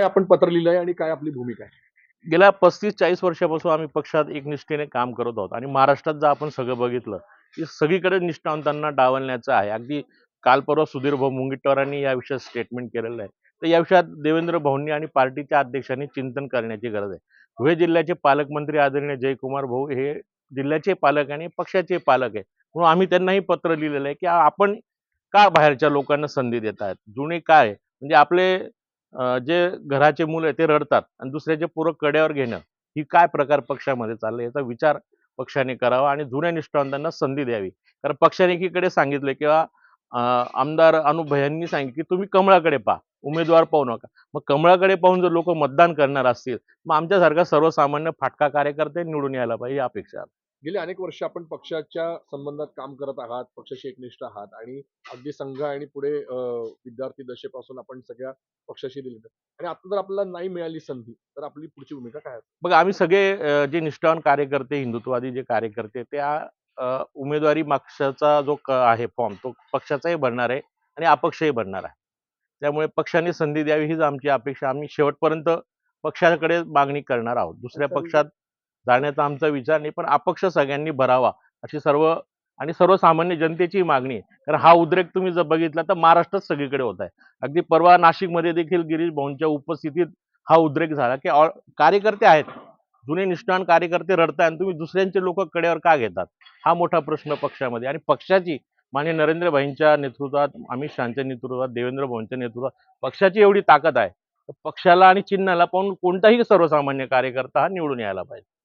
काय आपण पत्र लिहिलंय आणि काय आपली भूमिका आहे? गेल्या पस्तीस चाळीस वर्षापासून आम्ही पक्षात एकनिष्ठेने काम करत आहोत आणि महाराष्ट्रात जर आपण सगळं बघितलं की सगळीकडे निष्ठावंतांना डावलण्याचं आहे. अगदी काल परवा सुधीर भाऊ मुंगीटवारांनी या विषयात स्टेटमेंट केलेलं आहे. तर या विषयात देवेंद्र भाऊंनी आणि पार्टीच्या अध्यक्षांनी चिंतन करण्याची गरज आहे. धुळे जिल्ह्याचे पालकमंत्री आदरणीय जयकुमार भाऊ हे जिल्ह्याचे पालक आणि पक्षाचे पालक आहे म्हणून आम्ही त्यांनाही पत्र लिहिलेलं आहे की आपण का बाहेरच्या लोकांना संधी देत आहेत? जुने काय? आहे? म्हणजे आपले जे घराचे मुलं आहे ते रडतात. आणि दुसऱ्याचे पूरक कड्यावर घेणं ही काय प्रकार पक्षामध्ये चाललं याचा विचार पक्षाने करावा आणि जुन्या निष्ठावंतांना संधी द्यावी. कारण पक्षाने एकीकडे सांगितलं किंवा आमदार अनुप यांनी सांगितलं की तुम्ही कमळाकडे पहा. उमेदवार पाहू नका. मग कमळाकडे पाहून जर लोक मतदान करणार असतील मग आमच्यासारखा सर्वसामान्य फाटका कार्यकर्ते निवडून यायला पाहिजे अपेक्षा गेली अनेक वर्ष आपण पक्षाच्या संबंधात काम करत आहात पक्षाशी एकनिष्ठ आहात आणि अगदी संघ आणि पुढे विद्यार्थी दशेपासून आपण सगळ्या पक्षाशी दिले आणि आता जर आपल्याला नाही मिळाली संधी तर आपली पुढची भूमिका काय? बघा आम्ही सगळे जे निष्ठावान कार्यकर्ते हिंदुत्ववादी जे कार्यकर्ते त्या उमेदवारी मागच्याचा जो आहे फॉर्म तो पक्षाचाही भरणार आहे आणि अपक्षही भरणार आहे. त्यामुळे पक्षाने संधी द्यावी हीच आमची अपेक्षा. आम्ही शेवटपर्यंत पक्षाकडे मागणी करणार आहोत. दुसऱ्या अच्छा, पक्षात जाण्याचा आमचा विचार नाही पण अपक्ष सगळ्यांनी भरावा अशी सर्व आणि सर्वसामान्य जनतेची मागणी आहे. कारण हा उद्रेक तुम्ही जर बघितला तर महाराष्ट्रात सगळीकडे होत आहे. अगदी परवा नाशिकमध्ये देखील गिरीश भाऊंच्या उपस्थितीत हा उद्रेक झाला की कार्यकर्ते आहेत. जुने निष्ठान कार्यकर्ते रडताय आणि तुम्ही दुसऱ्यांचे लोक कड्यावर का घेतात? हा मोठा प्रश्न पक्षामध्ये आणि पक्षाची माननीय नरेंद्र भाईंच्या नेतृत्वात अमित शहाच्या नेतृत्वात देवेंद्र भाऊंच्या नेतृत्वात पक्षाची एवढी ताकद आहे. तर पक्षाला आणि चिन्हाला पाहून कोणताही सर्वसामान्य कार्यकर्ता हा निवडून यायला पाहिजे.